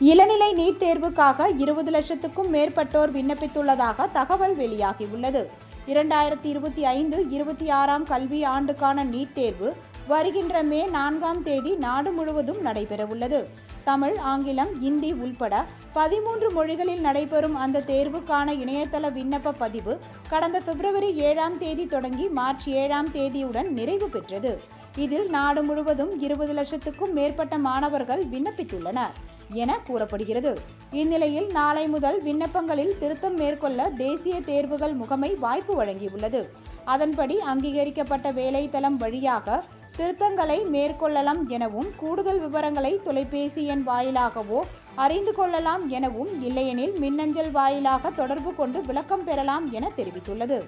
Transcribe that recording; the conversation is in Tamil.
இளநிலை நீட் தேர்வுக்காக இருபது லட்சத்துக்கும் மேற்பட்டோர் விண்ணப்பித்துள்ளதாக தகவல் வெளியாகியுள்ளது. இரண்டாயிரத்தி இருபத்தி ஐந்து இருபத்தி ஆறாம் கல்வி ஆண்டுக்கான நீட் தேர்வு வருகின்ற மே நான்காம் தேதி நாடு முழுவதும் நடைபெறவுள்ளது. தமிழ் ஆங்கிலம் இந்தி உள்பட பதிமூன்று மொழிகளில் நடைபெறும் அந்த தேர்வுக்கான இணையதள விண்ணப்ப பதிவு கடந்த பிப்ரவரி ஏழாம் தேதி தொடங்கி மார்ச் ஏழாம் தேதியுடன் நிறைவு பெற்றது. இதில் நாடு முழுவதும் இருபது லட்சத்துக்கும் மேற்பட்ட மாணவர்கள் விண்ணப்பித்துள்ளனர். என கூறப்படுகிறது. இந்நிலையில் நாளை முதல் விண்ணப்பங்களில் திருத்தம் மேற்கொள்ள தேசிய தேர்வுகள் முகமை வாய்ப்பு வழங்கியுள்ளது. அதன்படி அங்கீகரிக்கப்பட்ட வேலைத்தளம் வழியாக திருத்தங்களை மேற்கொள்ளலாம் எனவும் கூடுதல் விவரங்களை தொலைபேசி எண் வாயிலாகவோ அறிந்து கொள்ளலாம் எனவும் இல்லையெனில் மின்னஞ்சல் வாயிலாக தொடர்பு கொண்டு விளக்கம் பெறலாம் என தெரிவித்துள்ளது.